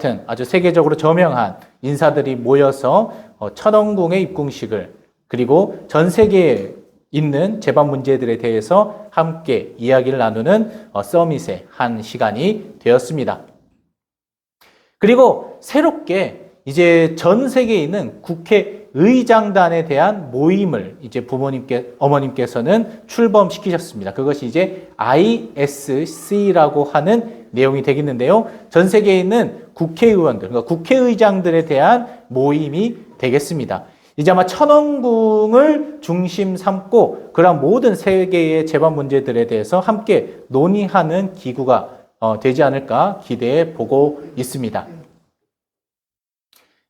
같은 아주 세계적으로 저명한 인사들이 모여서 어, 천원궁의 입궁식을 그리고 전 세계에 있는 재반 문제들에 대해서 함께 이야기를 나누는 어, 서밋의 한 시간이 되었습니다. 그리고 새롭게 이제 전 세계에 있는 국회 의장단에 대한 모임을 이제 부모님께 어머님께서는 출범시키셨습니다. 그것이 이제 ISC라고 하는 내용이 되겠는데요. 전 세계에 있는 국회의원들, 그러니까 국회의장들에 대한 모임이 되겠습니다. 이제 아마 천원궁을 중심 삼고 그런 모든 세계의 재반 문제들에 대해서 함께 논의하는 기구가 어, 되지 않을까 기대해 보고 있습니다.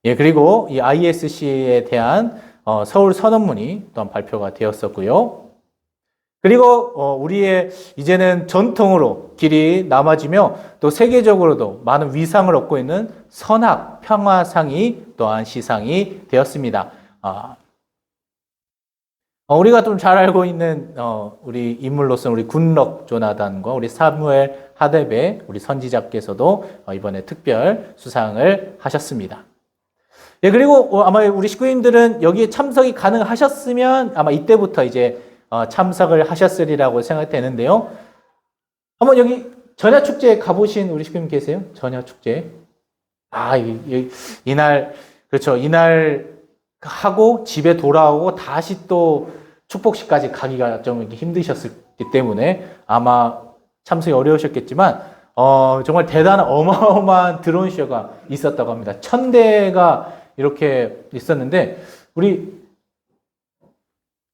예, 그리고 이 ISC에 대한 어, 서울 선언문이 또한 발표가 되었었고요. 그리고 어, 우리의 이제는 전통으로 길이 남아지며 또 세계적으로도 많은 위상을 얻고 있는 선악 평화상이 또한 시상이 되었습니다. 아, 어, 우리가 좀 잘 알고 있는 어, 우리 인물로서 우리 군럭 조나단과 우리 사무엘 하데베 우리 선지자께서도 어, 이번에 특별 수상을 하셨습니다. 예, 그리고 어, 아마 우리 식구님들은 여기에 참석이 가능하셨으면 아마 이때부터 이제 어, 참석을 하셨으리라고 생각되는데요. 한번 여기 전야 축제 가보신 우리 식구님 계세요? 전야 축제. 아, 이, 이, 이 날, 그렇죠. 이날 하고 집에 돌아오고 다시 또 축복식까지 가기가 좀 힘드셨기 때문에 아마 참석이 어려우셨겠지만 어, 정말 대단한 어마어마한 드론 쇼가 있었다고 합니다. 천 대가 이렇게 있었는데 우리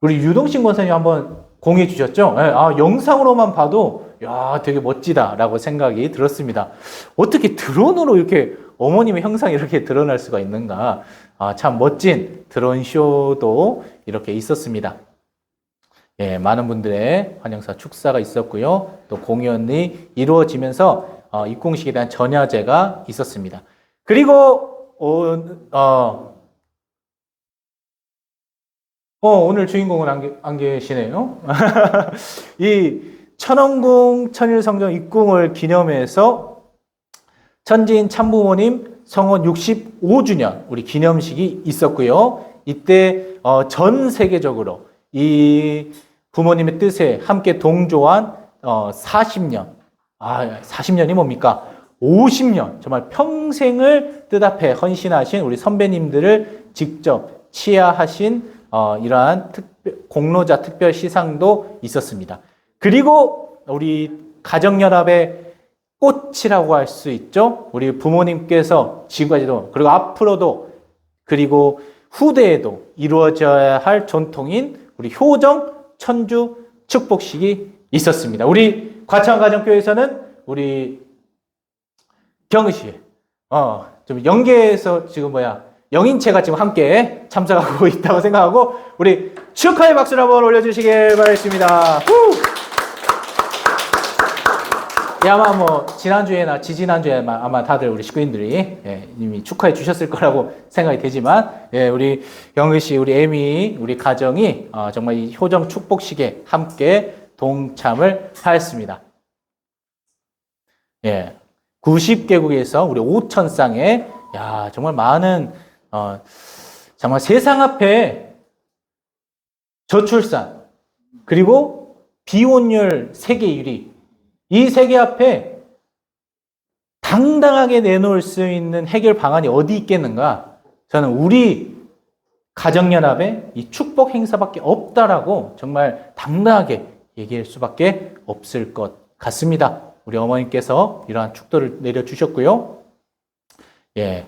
우리 유동신 권사님 한번 공유해 주셨죠? 네, 아, 영상으로만 봐도 야 되게 멋지다라고 생각이 들었습니다. 어떻게 드론으로 이렇게 어머님의 형상이 이렇게 드러날 수가 있는가? 아, 참 멋진 드론 쇼도 이렇게 있었습니다. 예, 많은 분들의 환영사 축사가 있었고요. 또 공연이 이루어지면서 어, 입공식에 대한 전야제가 있었습니다. 그리고 어, 어, 어, 오늘 주인공은 안, 계, 안 계시네요. 이 천원궁 천일성전 입궁을 기념해서 천진 참부모님 성원 65주년 우리 기념식이 있었고요. 이때 어, 전 세계적으로 이 부모님의 뜻에 함께 동조한 어, 40년, 아 40년이 뭡니까? 50년 정말 평생을 뜻 앞에 헌신하신 우리 선배님들을 직접 치하하신 어, 이러한 특별, 공로자 특별 시상도 있었습니다. 그리고 우리 가정연합의 꽃이라고 할 수 있죠. 우리 부모님께서 지금까지도 그리고 앞으로도 그리고 후대에도 이루어져야 할 전통인 우리 효정 천주 축복식이 있었습니다. 우리 과천 가정교회에서는 우리 씨, 어, 좀 연계해서 지금 뭐야 영인체가 지금 함께 참석하고 있다고 생각하고 우리 축하의 박수를 한번 올려주시길 바라겠습니다. 후! 예, 아마 뭐 지난주에나 지지난주에 아마 다들 우리 식구인들이 예, 이미 축하해 주셨을 거라고 생각이 되지만 예, 우리 영희 씨, 우리 에미, 우리 가정이 어, 정말 이 효정 축복식에 함께 동참을 하였습니다. 예, 90개국에서 우리 5천 쌍의 야 정말 많은 어, 정말 세상 앞에 저출산 그리고 비혼율 세계 1위 이 세계 앞에 당당하게 내놓을 수 있는 해결 방안이 어디 있겠는가? 저는 우리 가정연합의 이 축복 행사밖에 없다라고 정말 당당하게 얘기할 수밖에 없을 것 같습니다. 우리 어머님께서 이러한 축도를 내려주셨고요. 예.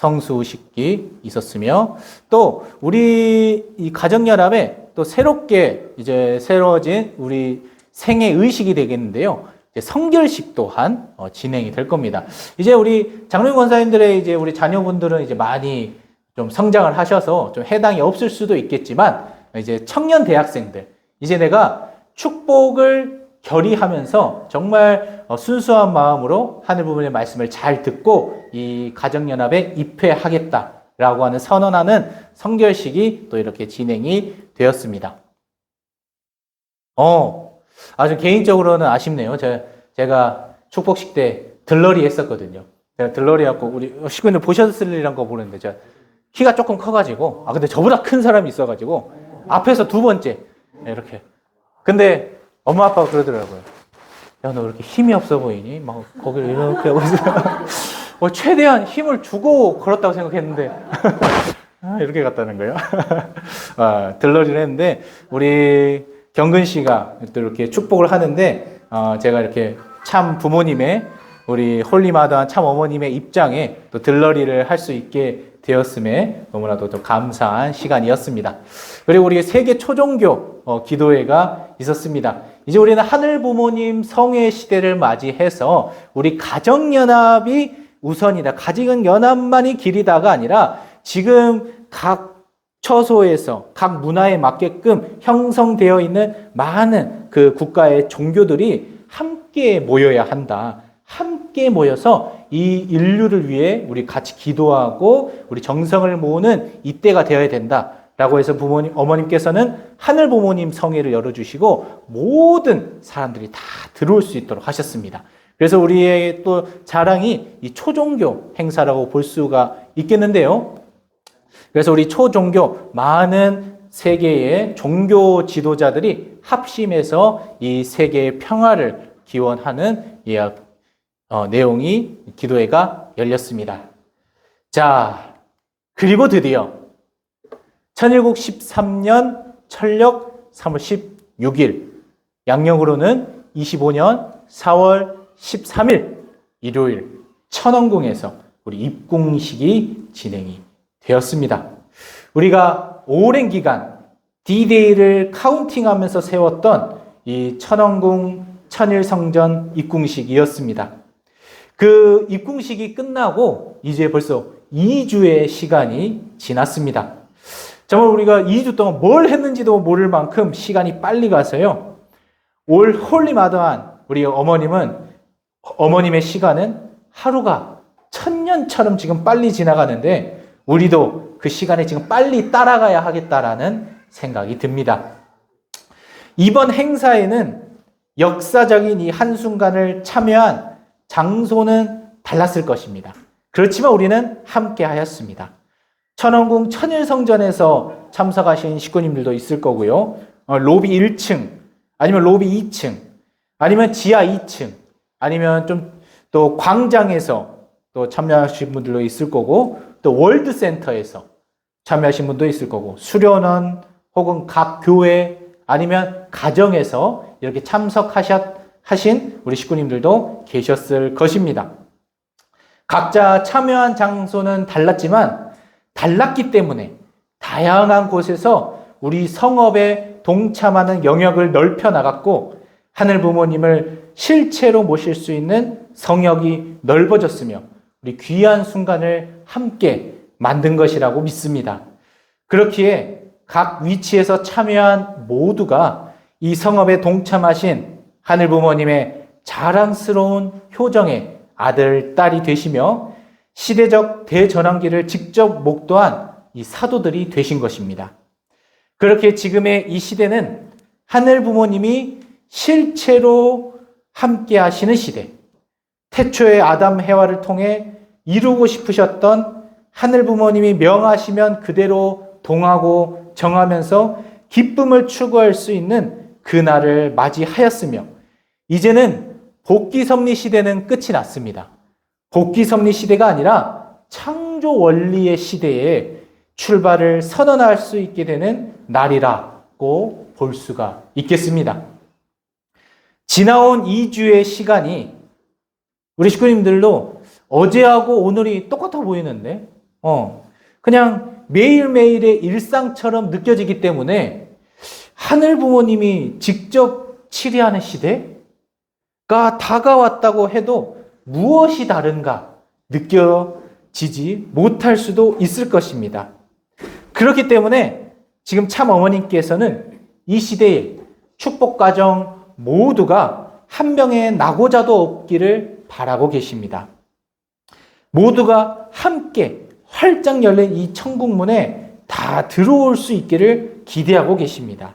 성수식기 있었으며 또 우리 이 가정연합에 또 새롭게 이제 새로워진 우리 생애 의식이 되겠는데요. 성결식 또한 어, 진행이 될 겁니다. 이제 우리 장로님 권사님들의 이제 우리 자녀분들은 이제 많이 좀 성장을 하셔서 좀 해당이 없을 수도 있겠지만 이제 청년 대학생들 이제 내가 축복을 결의하면서 정말 어, 순수한 마음으로 하늘 부분의 말씀을 잘 듣고 이 가정연합에 입회하겠다라고 하는 선언하는 성결식이 또 이렇게 진행이 되었습니다. 어, 아주 개인적으로는 아쉽네요. 제, 제가 축복식 때 들러리 했었거든요. 제가 들러리 갖고 우리 식구들 보셨을리란 거 보는데 제가 키가 조금 커가지고 아 근데 저보다 큰 사람이 있어가지고 앞에서 두 번째 이렇게 근데 엄마 아빠가 그러더라고요. 야 너 왜 이렇게 힘이 없어 보이니? 막 거기를 이렇게 하고 있어 어, 최대한 힘을 주고 걸었다고 생각했는데. 아, 이렇게 갔다는 거예요? 아, 들러리를 했는데 우리 경근 씨가 또 이렇게 축복을 하는데 어, 제가 이렇게 참 부모님의 우리 홀리마다한 참 어머님의 입장에 또 들러리를 할 수 있게 되었음에 너무나도 또 감사한 시간이었습니다. 그리고 우리 세계 초종교 어, 기도회가 있었습니다. 이제 우리는 하늘 부모님 성회 시대를 맞이해서 우리 가정연합이 우선이다. 가정연합만이 길이다가 아니라 지금 각 처소에서 각 문화에 맞게끔 형성되어 있는 많은 그 국가의 종교들이 함께 모여야 한다. 함께 모여서 이 인류를 위해 우리 같이 기도하고 우리 정성을 모으는 이때가 되어야 된다. 라고 해서 부모님, 어머님께서는 하늘 부모님 성회를 열어주시고 모든 사람들이 다 들어올 수 있도록 하셨습니다. 그래서 우리의 또 자랑이 이 초종교 행사라고 볼 수가 있겠는데요. 그래서 우리 초종교 많은 세계의 종교 지도자들이 합심해서 이 세계의 평화를 기원하는 이 어, 내용이 기도회가 열렸습니다. 자, 그리고 드디어 천일국13년 철력 3월 16일 양력으로는 25년 4월 13일 일요일 천원궁에서 우리 입궁식이 진행이 되었습니다. 우리가 오랜 기간 D-Day를 카운팅하면서 세웠던 이 천원궁 천일성전 입궁식이었습니다. 그 입궁식이 끝나고 이제 벌써 2주의 시간이 지났습니다. 정말 우리가 2주 동안 뭘 했는지도 모를 만큼 시간이 빨리 가서요. 올 홀리마더한 우리 어머님은 어머님의 시간은 하루가 천년처럼 지금 빨리 지나가는데 우리도 그 시간에 지금 빨리 따라가야 하겠다라는 생각이 듭니다. 이번 행사에는 역사적인 이 한순간을 참여한 장소는 달랐을 것입니다. 그렇지만 우리는 함께 하였습니다. 천원궁 천일성전에서 참석하신 식구님들도 있을 거고요. 어, 로비 1층, 아니면 로비 2층, 아니면 지하 2층, 아니면 좀 또 광장에서 또 참여하신 분들도 있을 거고, 또 월드센터에서 참여하신 분도 있을 거고, 수련원 혹은 각 교회 아니면 가정에서 이렇게 참석하신 우리 식구님들도 계셨을 것입니다. 각자 참여한 장소는 달랐지만 달랐기 때문에 다양한 곳에서 우리 성업에 동참하는 영역을 넓혀 나갔고 하늘 부모님을 실체로 모실 수 있는 성역이 넓어졌으며 우리 귀한 순간을 함께 만든 것이라고 믿습니다. 그렇기에 각 위치에서 참여한 모두가 이 성업에 동참하신 하늘 부모님의 자랑스러운 효정의 아들, 딸이 되시며 시대적 대전환기를 직접 목도한 이 사도들이 되신 것입니다. 그렇게 지금의 이 시대는 하늘 부모님이 실체로 함께 하시는 시대, 태초의 아담 해와를 통해 이루고 싶으셨던 하늘 부모님이 명하시면 그대로 동하고 정하면서 기쁨을 추구할 수 있는 그날을 맞이하였으며 이제는 복귀 섭리 시대는 끝이 났습니다. 복귀 섭리 시대가 아니라 창조 원리의 시대에 출발을 선언할 수 있게 되는 날이라고 볼 수가 있겠습니다. 지나온 2주의 시간이 우리 식구님들도 어제하고 오늘이 똑같아 보이는데, 어, 그냥 매일매일의 일상처럼 느껴지기 때문에 하늘 부모님이 직접 치리하는 시대가 다가왔다고 해도 무엇이 다른가 느껴지지 못할 수도 있을 것입니다. 그렇기 때문에 지금 참 어머님께서는 이 시대에 축복 가정 모두가 한 명의 낙오자도 없기를 바라고 계십니다. 모두가 함께 활짝 열린 이 천국문에 다 들어올 수 있기를 기대하고 계십니다.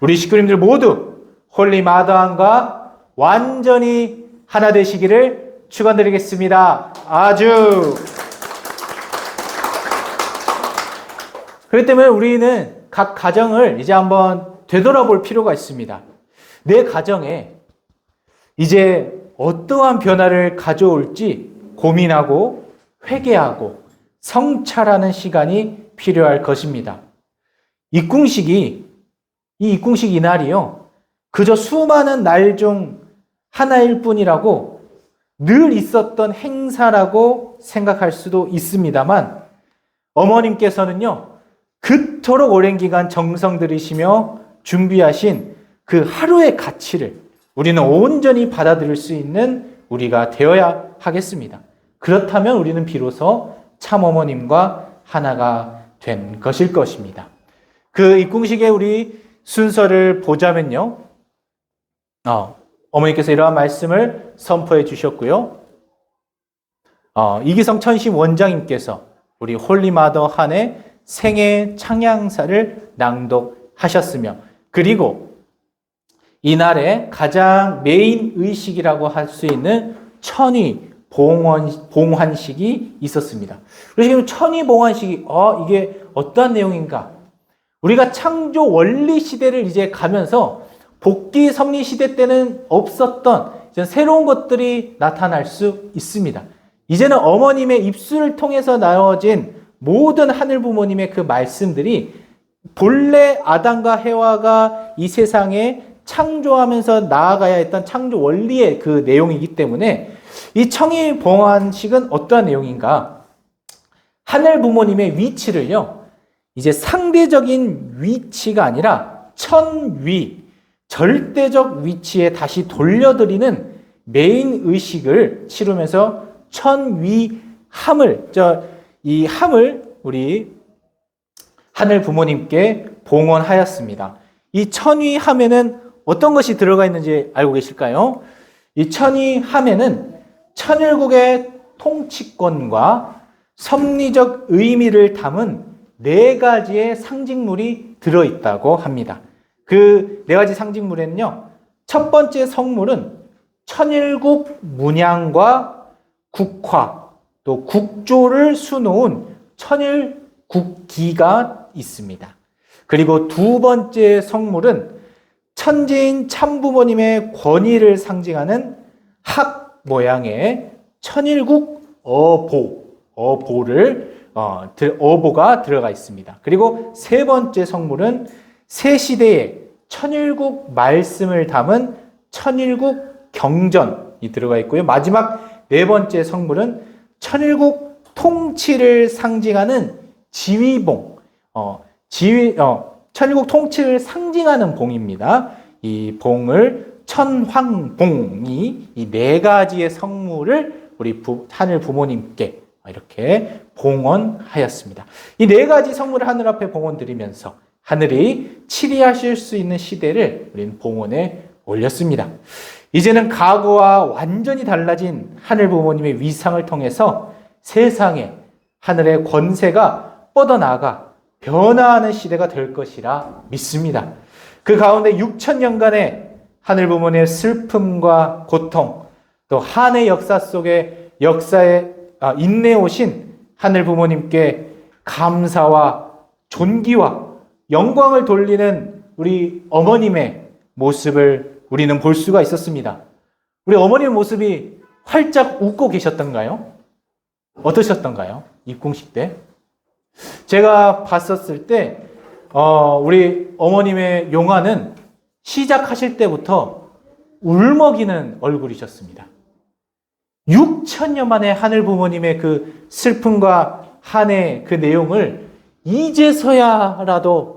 우리 식구님들 모두 홀리 마다함과 완전히 하나 되시기를 축원드리겠습니다. 아주 그렇기 때문에 우리는 각 가정을 이제 한번 되돌아볼 필요가 있습니다. 내 가정에 이제 어떠한 변화를 가져올지 고민하고 회개하고 성찰하는 시간이 필요할 것입니다. 입궁식이 이 입궁식 이날이요. 그저 수많은 날 중 하나일 뿐이라고 늘 있었던 행사라고 생각할 수도 있습니다만 어머님께서는요. 그토록 오랜 기간 정성 들이시며 준비하신 그 하루의 가치를 우리는 온전히 받아들일 수 있는 우리가 되어야 하겠습니다. 그렇다면 우리는 비로소 참 어머님과 하나가 된 것일 것입니다. 그 입궁식의 우리 순서를 보자면요. 어, 어머니께서 이러한 말씀을 선포해 주셨고요. 어, 이기성 천심 원장님께서 우리 홀리마더 한의 생애 창양사를 낭독하셨으며 그리고 이날의 가장 메인 의식이라고 할 수 있는 천위 봉헌, 봉환식이 있었습니다. 그래서 지금 천위 봉환식이 어, 이게 어떠한 내용인가? 우리가 창조 원리 시대를 이제 가면서 복귀 섭리 시대 때는 없었던 새로운 것들이 나타날 수 있습니다. 이제는 어머님의 입술을 통해서 나어진 모든 하늘 부모님의 그 말씀들이 본래 아담과 해와가 이 세상에 창조하면서 나아가야 했던 창조 원리의 그 내용이기 때문에 이 청일 봉환식은 어떠한 내용인가? 하늘 부모님의 위치를요, 이제 상대적인 위치가 아니라 천위, 절대적 위치에 다시 돌려드리는 메인 의식을 치르면서 천위함을, 저, 이 함을 우리 하늘 부모님께 봉헌하였습니다. 이 천위함에는 어떤 것이 들어가 있는지 알고 계실까요? 이 천위함에는 천일국의 통치권과 섭리적 의미를 담은 네 가지의 상징물이 들어있다고 합니다. 그 네 가지 상징물에는요, 첫 번째 성물은 천일국 문양과 국화, 또 국조를 수놓은 천일국기가 있습니다. 그리고 두 번째 성물은 천재인 참부모님의 권위를 상징하는 학 모양의 천일국 어보, 어보를 어, 어보가 들어가 있습니다. 그리고 세 번째 성물은 새 시대의 천일국 말씀을 담은 천일국 경전이 들어가 있고요. 마지막 네 번째 성물은 천일국 통치를 상징하는 지휘봉, 어, 지휘, 어, 천일국 통치를 상징하는 봉입니다. 이 봉을 천황봉이 이 네 가지의 성물을 우리 부, 하늘 부모님께 이렇게 봉헌하였습니다. 이 네 가지 성물을 하늘 앞에 봉헌 드리면서 하늘이 치리하실 수 있는 시대를 우리는 봉헌에 올렸습니다. 이제는 과거와 완전히 달라진 하늘 부모님의 위상을 통해서 세상에 하늘의 권세가 뻗어나가 변화하는 시대가 될 것이라 믿습니다. 그 가운데 6천 년간의 하늘 부모님의 슬픔과 고통, 또 한의 역사 속에 역사에 아, 인내 오신 하늘 부모님께 감사와 존귀와 영광을 돌리는 우리 어머님의 모습을 우리는 볼 수가 있었습니다. 우리 어머님의 모습이 활짝 웃고 계셨던가요? 어떠셨던가요? 입궁식 때? 제가 봤었을 때, 어, 우리 어머님의 용화는 시작하실 때부터 울먹이는 얼굴이셨습니다. 6천년 만에 하늘 부모님의 그 슬픔과 한의 그 내용을 이제서야라도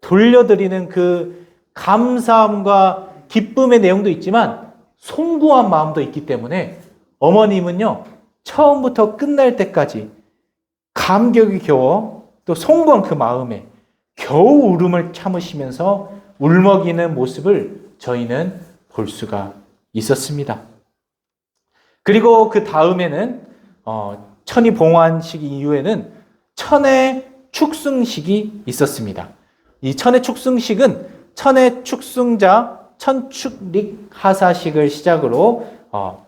돌려드리는 그 감사함과 기쁨의 내용도 있지만 송구한 마음도 있기 때문에 어머님은요, 처음부터 끝날 때까지 감격이 겨워 또 송구한 그 마음에 겨우 울음을 참으시면서 울먹이는 모습을 저희는 볼 수가 있었습니다. 그리고 그 다음에는 어, 천이 봉환식 이후에는 천의 축승식이 있었습니다. 이 천의 축승식은 천의 축승자 천축릭 하사식을 시작으로 어,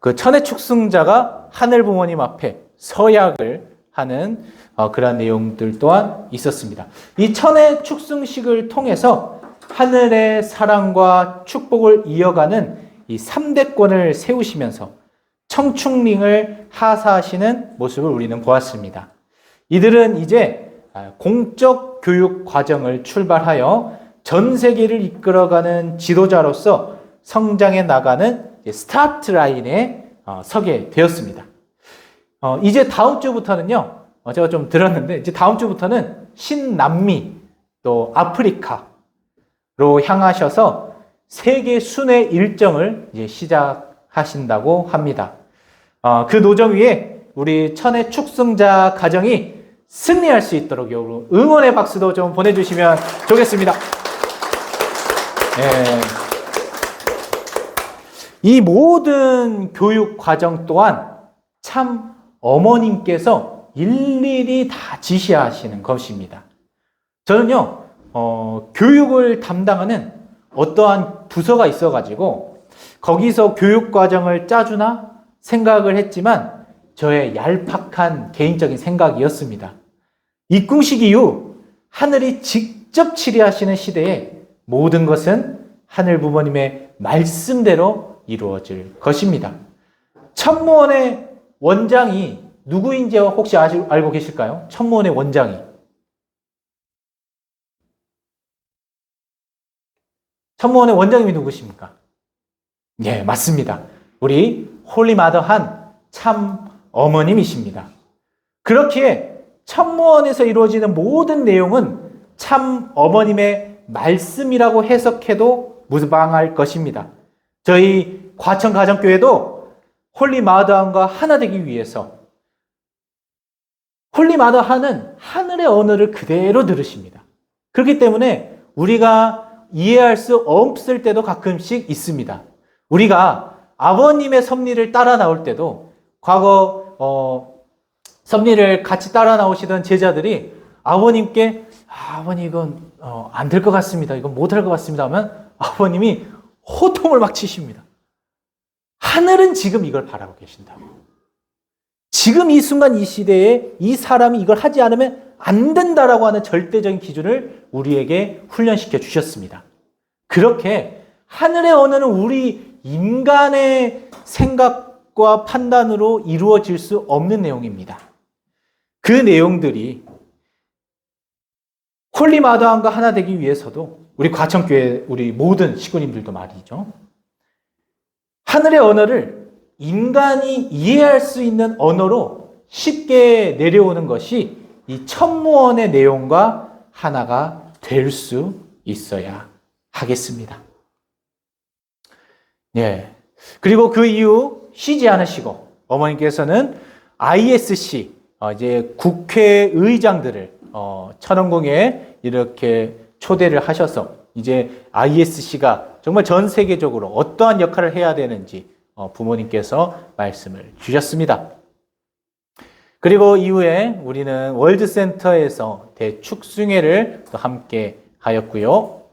그 천의 축승자가 하늘 부모님 앞에 서약을 하는 어, 그러한 내용들 또한 있었습니다. 이 천의 축승식을 통해서 하늘의 사랑과 축복을 이어가는 이 3대권을 세우시면서 청축링을 하사하시는 모습을 우리는 보았습니다. 이들은 이제 아, 공적 교육 과정을 출발하여 전 세계를 이끌어가는 지도자로서 성장해 나가는 스타트 라인에 어, 서게 되었습니다. 어, 이제 다음 주부터는요, 어, 제가 좀 들었는데, 이제 다음 주부터는 신남미, 또 아프리카로 향하셔서 세계 순회 일정을 이제 시작하신다고 합니다. 어, 그 노정 위에 우리 천의 축승자 가정이 승리할 수 있도록 여러분 응원의 박수도 좀 보내주시면 좋겠습니다. 예. 이 모든 교육 과정 또한 참 어머님께서 일일이 다 지시하시는 것입니다. 저는요, 어, 교육을 담당하는 어떠한 부서가 있어가지고 거기서 교육 과정을 짜주나 생각을 했지만 저의 얄팍한 개인적인 생각이었습니다. 입궁식 이후 하늘이 직접 치리하시는 시대에 모든 것은 하늘 부모님의 말씀대로 이루어질 것입니다. 천무원의 원장이 누구인지 혹시 알고 계실까요? 천무원의 원장이. 천무원의 원장님이 누구십니까? 예, 맞습니다. 우리 홀리마더 한 참 어머님이십니다. 그렇기에 천무원에서 이루어지는 모든 내용은 참 어머님의 말씀이라고 해석해도 무방할 것입니다. 저희 과천 가정교회도 홀리 마더함과 하나 되기 위해서 홀리 마더하는 하늘의 언어를 그대로 들으십니다. 그렇기 때문에 우리가 이해할 수 없을 때도 가끔씩 있습니다. 우리가 아버님의 섭리를 따라 나올 때도 과거 어, 섭리를 같이 따라 나오시던 제자들이 아버님께 아, 아버님 이건 어, 안될 것 같습니다. 이건 못할 것 같습니다. 하면 아버님이 호통을 막 치십니다. 하늘은 지금 이걸 바라고 계신다고. 지금 이 순간 이 시대에 이 사람이 이걸 하지 않으면 안 된다라고 하는 절대적인 기준을 우리에게 훈련시켜 주셨습니다. 그렇게 하늘의 언어는 우리 인간의 생각과 판단으로 이루어질 수 없는 내용입니다. 그 내용들이 콜리마다함과 하나 되기 위해서도 우리 과천교회 우리 모든 식구님들도 말이죠. 하늘의 언어를 인간이 이해할 수 있는 언어로 쉽게 내려오는 것이 이 천무원의 내용과 하나가 될 수 있어야 하겠습니다. 예. 그리고 그 이후 쉬지 않으시고 어머님께서는 ISC 어, 이제 국회의장들을 어, 천원공에 이렇게 초대를 하셔서 이제 ISC가 정말 전 세계적으로 어떠한 역할을 해야 되는지 어, 부모님께서 말씀을 주셨습니다. 그리고 이후에 우리는 월드센터에서 대축승회를 또 함께 하였고요.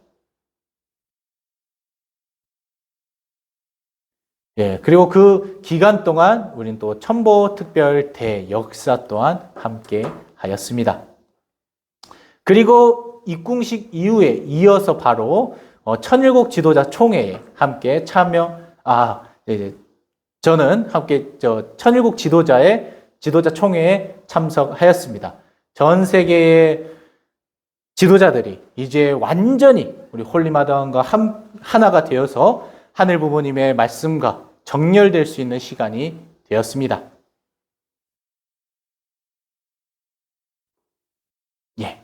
예, 그리고 그 기간 동안 우리는 또 첨보 특별 대역사 또한 함께 하였습니다. 그리고 입궁식 이후에 이어서 바로 어, 천일국 지도자 총회에 함께 참여, 아, 네, 저는 함께 저 천일국 지도자의 지도자 총회에 참석하였습니다. 전 세계의 지도자들이 이제 완전히 우리 홀리마다왕과 하나가 되어서 하늘 부모님의 말씀과 정렬될 수 있는 시간이 되었습니다. 예.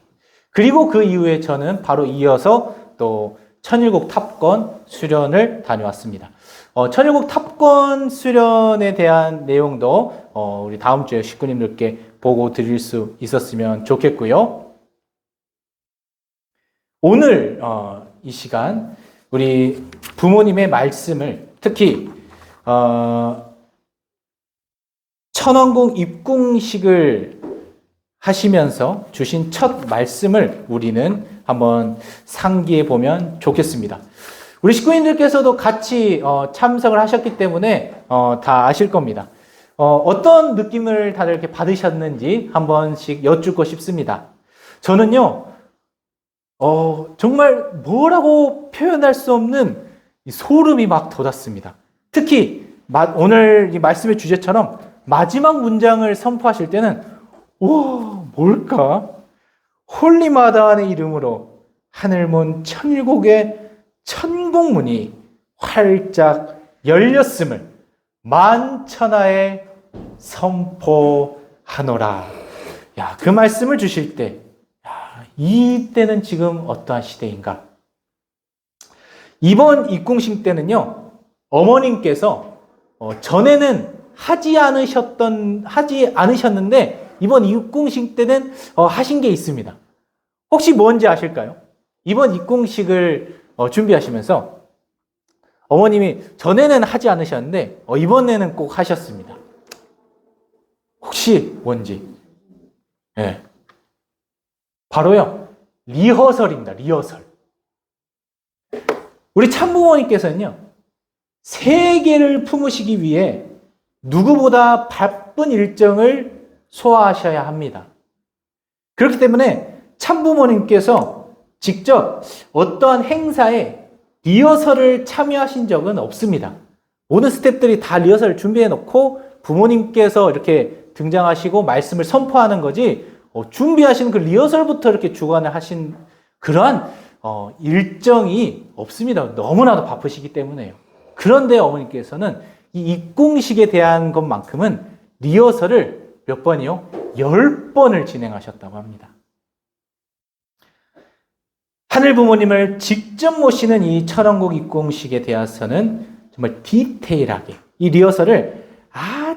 그리고 그 이후에 저는 바로 이어서 또 천일국 탑건 수련을 다녀왔습니다. 어, 천일국 탑건 수련에 대한 내용도 어, 우리 다음 주에 식구님들께 보고 드릴 수 있었으면 좋겠고요. 오늘 어, 이 시간 우리 부모님의 말씀을 특히 어, 천왕궁 입궁식을 하시면서 주신 첫 말씀을 우리는 한번 상기해 보면 좋겠습니다. 우리 식구인들께서도 같이 어, 참석을 하셨기 때문에 어, 다 아실 겁니다. 어, 떤 느낌을 다들 이렇게 받으셨는지 한 번씩 여쭙고 싶습니다. 저는요, 어, 정말 뭐라고 표현할 수 없는 이 소름이 막 돋았습니다. 특히 마- 오늘 이 말씀의 주제처럼 마지막 문장을 선포하실 때는 와 뭘까? 홀리마다의 이름으로 하늘문 천일국의 천국문이 활짝 열렸음을 만천하에 선포하노라. 야, 그 말씀을 주실 때, 야, 이때는 지금 어떠한 시대인가? 이번 입궁식 때는요, 어머님께서 어, 전에는 하지 않으셨던, 하지 않으셨는데, 이번 입궁식 때는 어, 하신 게 있습니다. 혹시 뭔지 아실까요? 이번 입궁식을 어, 준비하시면서 어머님이 전에는 하지 않으셨는데, 어, 이번에는 꼭 하셨습니다. 혹시 뭔지? 예. 바로요, 리허설입니다, 리허설. 우리 참부모님께서는요, 세계를 품으시기 위해 누구보다 바쁜 일정을 소화하셔야 합니다. 그렇기 때문에 참부모님께서 직접 어떠한 행사에 리허설을 참여하신 적은 없습니다. 모든 스태프들이 다 리허설을 준비해 놓고 부모님께서 이렇게 등장하시고 말씀을 선포하는 거지 어, 준비하시는 그 리허설부터 이렇게 주관을 하신 그러한 어, 일정이 없습니다. 너무나도 바쁘시기 때문에요. 그런데 어머니께서는 이 입궁식에 대한 것만큼은 리허설을 몇 번이요? 열 번을 진행하셨다고 합니다. 하늘 부모님을 직접 모시는 이 철원국 입궁식에 대해서는 정말 디테일하게 이 리허설을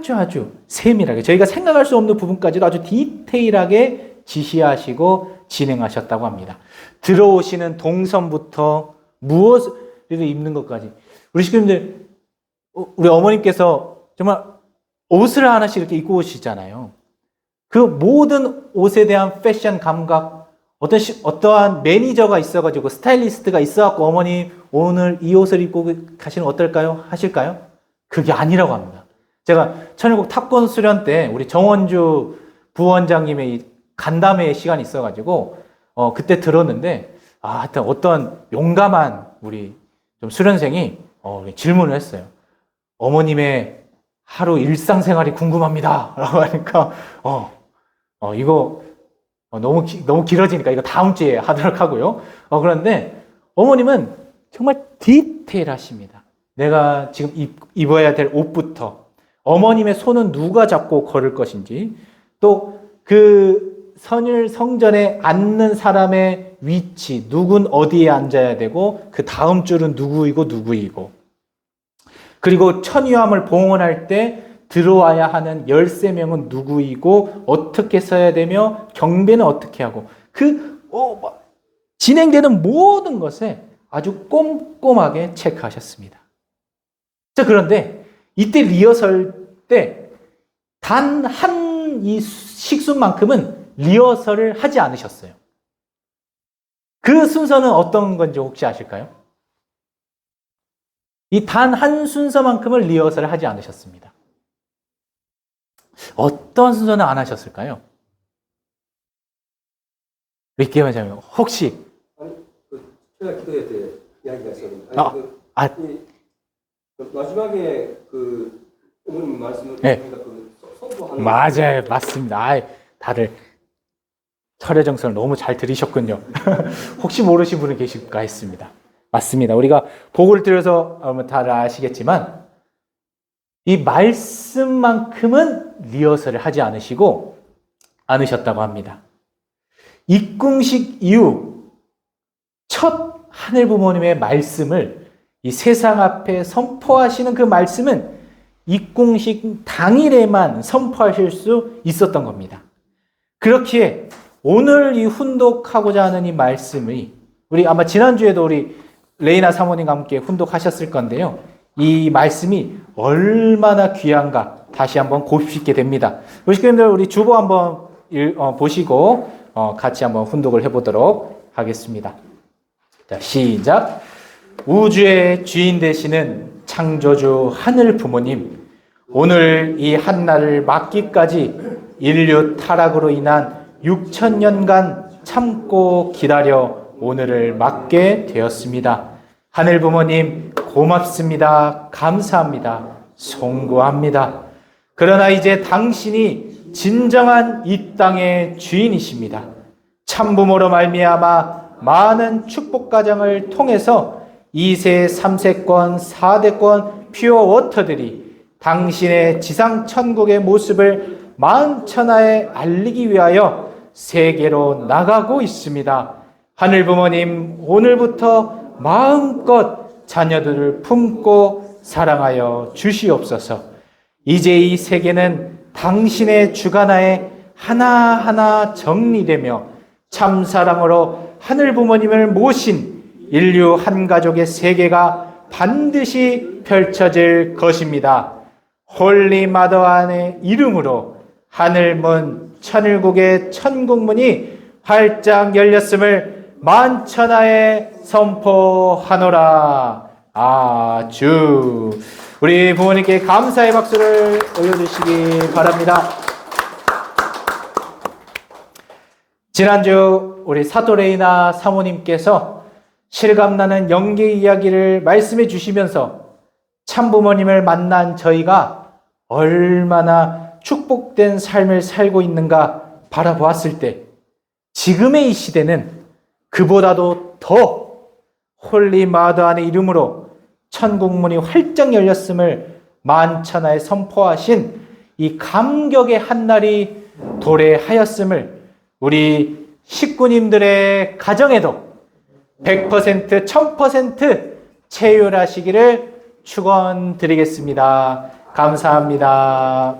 아주 아주 세밀하게 저희가 생각할 수 없는 부분까지도 아주 디테일하게 지시하시고 진행하셨다고 합니다. 들어오시는 동선부터 무엇을 입는 것까지 우리 식구님들 어, 우리 어머님께서 정말 옷을 하나씩 이렇게 입고 오시잖아요. 그 모든 옷에 대한 패션 감각 어떤 시, 어떠한 매니저가 있어가지고 스타일리스트가 있어갖고 어머니 오늘 이 옷을 입고 가시는 어떨까요? 하실까요? 그게 아니라고 합니다. 제가 천일국 탑건 수련 때 우리 정원주 부원장님의 이 간담회 시간이 있어가지고 어 그때 들었는데 아 하여튼 어떤 용감한 우리 좀 수련생이 어 질문을 했어요. 어머님의 하루 일상생활이 궁금합니다. 라고 하니까 어, 어 이거 어, 너무 기, 너무 길어지니까 이거 다음 주에 하도록 하고요. 어 그런데 어머님은 정말 디테일하십니다. 내가 지금 입, 입어야 될 옷부터 어머님의 손은 누가 잡고 걸을 것인지 또 그 선율 성전에 앉는 사람의 위치, 누군 어디에 앉아야 되고 그 다음 줄은 누구이고 누구이고 그리고 천위함을 봉헌할 때 들어와야 하는 13명은 누구이고 어떻게 써야 되며 경배는 어떻게 하고 그 어, 막 진행되는 모든 것에 아주 꼼꼼하게 체크하셨습니다. 자, 그런데 이때 리허설 때 단 한 이 식순만큼은 리허설을 하지 않으셨어요. 그 순서는 어떤 건지 혹시 아실까요? 이 단 한 순서만큼은 리허설을 하지 않으셨습니다. 어떤 순서는 안 하셨을까요? 리키 원장님 혹시 아니, 그 제가 기도회 때 이야기가 있었는데, 아, 아니, 그, 아. 이, 그 마지막에 그 어머님 말씀을 네. 그 서- 선포하는 맞아요, 맞습니다. 아이, 다들 철의 정성을 너무 잘 들으셨군요. 혹시 모르신 분이 계실까 했습니다. 맞습니다. 우리가 복을 들어서 아마 다들 아시겠지만 이 말씀만큼은 리허설을 하지 않으시고 않으셨다고 합니다. 입궁식 이후 첫 하늘 부모님의 말씀을 이 세상 앞에 선포하시는 그 말씀은 입궁식 당일에만 선포하실 수 있었던 겁니다. 그렇기에 오늘 이 훈독하고자 하는 이 말씀이 우리 아마 지난주에도 우리 레이나 사모님과 함께 훈독하셨을 건데요. 이 말씀이 얼마나 귀한가 다시 한번 곱씹게 됩니다. 우리 식구님들 우리 주보 한번 읽- 어, 보시고 어, 같이 한번 훈독을 해보도록 하겠습니다. 자, 시작. 우주의 주인 되시는 창조주 하늘 부모님, 오늘 이 한날을 맞기까지 인류 타락으로 인한 6천년간 참고 기다려 오늘을 맞게 되었습니다. 하늘 부모님, 고맙습니다. 감사합니다. 송구합니다. 그러나 이제 당신이 진정한 이 땅의 주인이십니다. 참부모로 말미암아 많은 축복 가정을 통해서 2세, 3세권, 4대권 퓨어 워터들이 당신의 지상 천국의 모습을 만 천하에 알리기 위하여 세계로 나가고 있습니다. 하늘 부모님, 오늘부터 마음껏 자녀들을 품고 사랑하여 주시옵소서. 이제 이 세계는 당신의 주관하에 하나하나 정리되며 참 사랑으로 하늘 부모님을 모신 인류 한 가족의 세계가 반드시 펼쳐질 것입니다. 홀리 마더 안의 이름으로 하늘문 천일국의 천국문이 활짝 열렸음을 만천하에 선포하노라. 아주 우리 부모님께 감사의 박수를 올려주시기 바랍니다. 지난주 우리 사도레이나 사모님께서 실감나는 연계 이야기를 말씀해 주시면서 참부모님을 만난 저희가 얼마나 축복된 삶을 살고 있는가 바라보았을 때 지금의 이 시대는 그보다도 더 홀리 마더 안의 이름으로 천국문이 활짝 열렸음을 만천하에 선포하신 이 감격의 한날이 도래하였음을 우리 식구님들의 가정에도 100% 1000% 체휼하시기를 축원드리겠습니다. 감사합니다.